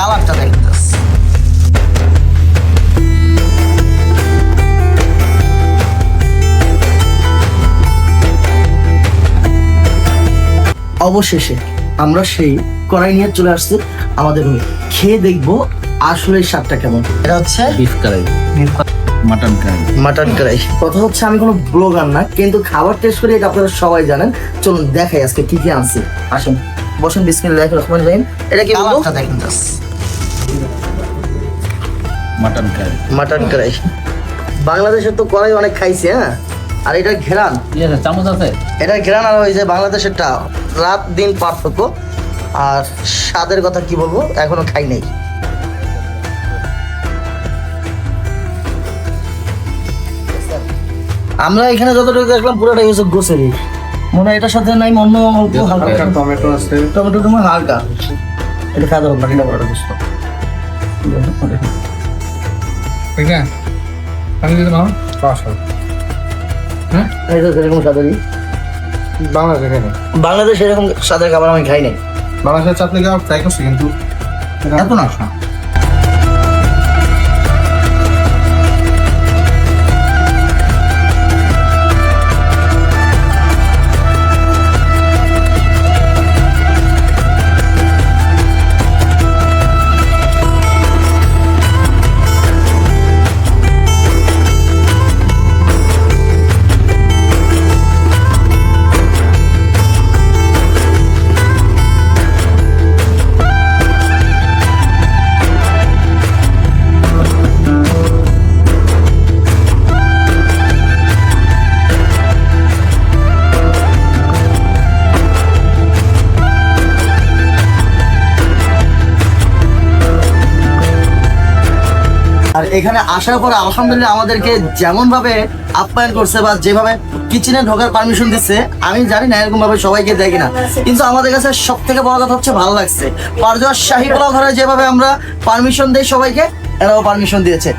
কালারটা দেখতেছ অবশেষে আমরা সেই কড়াই নিয়ে চলে আসছি আমাদের রুমে। খেয়ে দেখব আসলে স্বাদটা কেমন। এটা হচ্ছে beef kadai mutton kadai mutton kadai. কথা হচ্ছে আমি কোনো ব্লগার না কিন্তু খাবার টেস্ট করি এটা আপনারা সবাই জানেন। চলুন দেখাই আজকে কি কি আনছি। আসুন। বসুন বিসমিল্লাহ রহমান রহিম। এটা কি বলব মাটন কারাই মাটন কড়াই বাংলাদেশের তো কড়াই অনেক খাইছে হ্যাঁ? আর এটা ঘেরান। চামচ আছে? এটা ঘেরান আর ওই যে বাংলাদেশেরটা রাত দিন পার্থক্য। আর স্বাদের কথা কি বলব এখনও খাই নাই। আমরা এখানে যতটুকু দেখলাম পুরোটাই হচ্ছে গোসেরি মনে হয় এটার সাথে নাই অন্য অল্প হালকা। টমেটো আছে। টমেটো তোমার হালকা। এটা খাওয়া দাওয়া বাকিটা বড় বুঝতো ঠিক না পানি দিতে নাও পাঁচ হ্যাঁ এটা এরকম স্বাদেরই বাংলাদেশ এখানে বাংলাদেশ এরকম সাদা খাবার আমি খাই নাই। বাংলাদেশের চাটনি খাওয়া ট্রাই করছি কিন্তু। এত না এখানে আসার পর আলহামদুলিল্লাহ আমাদেরকে যেমন ভাবে আপ্যায়ন করছে বা যেভাবে কিচেনে ঢোকার পারমিশন দিচ্ছে, আমি জানি না এরকম ভাবে সবাইকে দেখি না কিন্তু আমাদের কাছে সব থেকে বড় কথা হচ্ছে ভালো লাগছে পারজোয়ার শাহী পোলাও ঘরে যেভাবে আমরা পারমিশন দেই সবাইকে, এরাও পারমিশন দিয়েছে।